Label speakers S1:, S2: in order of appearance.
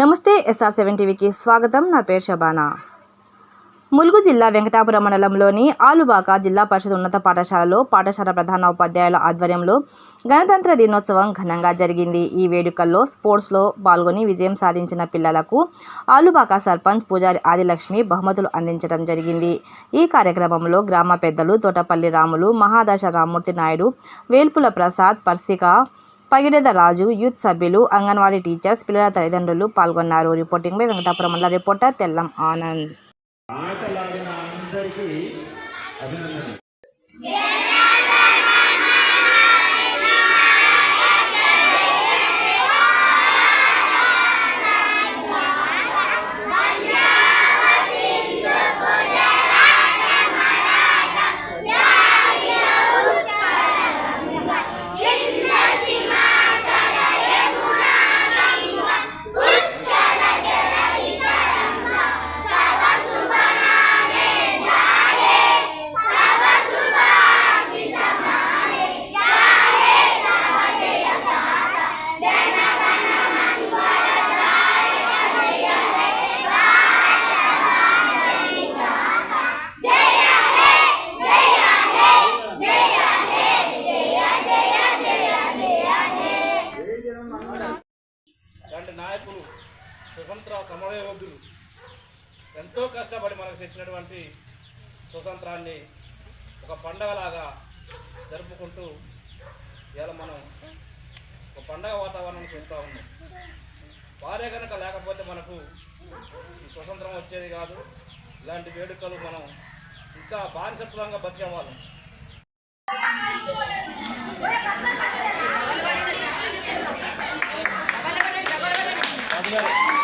S1: నమస్తే SR seven టీవీకి స్వాగతం. నా పేరు షబానా. ములుగు జిల్లా వెంకటాపురం మండలంలోని ఆలుబాక జిల్లా పరిషత్ ఉన్నత పాఠశాలలో పాఠశాల ప్రధాన ఉపాధ్యాయుల ఆధ్వర్యంలో గణతంత్ర దినోత్సవం ఘనంగా జరిగింది. ఈ వేడుకల్లో స్పోర్ట్స్లో పాల్గొని విజయం సాధించిన పిల్లలకు ఆలుబాక సర్పంచ్ పూజారి ఆదిలక్ష్మి బహుమతులు అందించడం జరిగింది. ఈ కార్యక్రమంలో గ్రామ పెద్దలు తోటపల్లి రాములు మహాదశ రామ్మూర్తి నాయుడు వేల్పుల ప్రసాద్ పర్సిక పగిడేద రాజు యూత్ సభ్యులు అంగన్వాడీ టీచర్స్ పిల్లల తల్లిదండ్రులు పాల్గొన్నారు. రిపోర్టింగ్ బై వెంకటాపురం మండల రిపోర్టర్ తెల్లం ఆనంద్.
S2: నాయకులు స్వతంత్ర సమరయోధులు ఎంతో కష్టపడి మనకు తెచ్చినటువంటి స్వతంత్రాన్ని ఒక పండగలాగా జరుపుకుంటూ ఇవాళ మనం ఒక పండగ వాతావరణం చూస్తూ ఉన్నాం. వారే కనుక లేకపోతే మనకు ఈ స్వతంత్రం వచ్చేది కాదు. ఇలాంటి వేడుకలు మనం ఇంకా బానిసత్వంగా బతికేవాళ్ళం Athletic.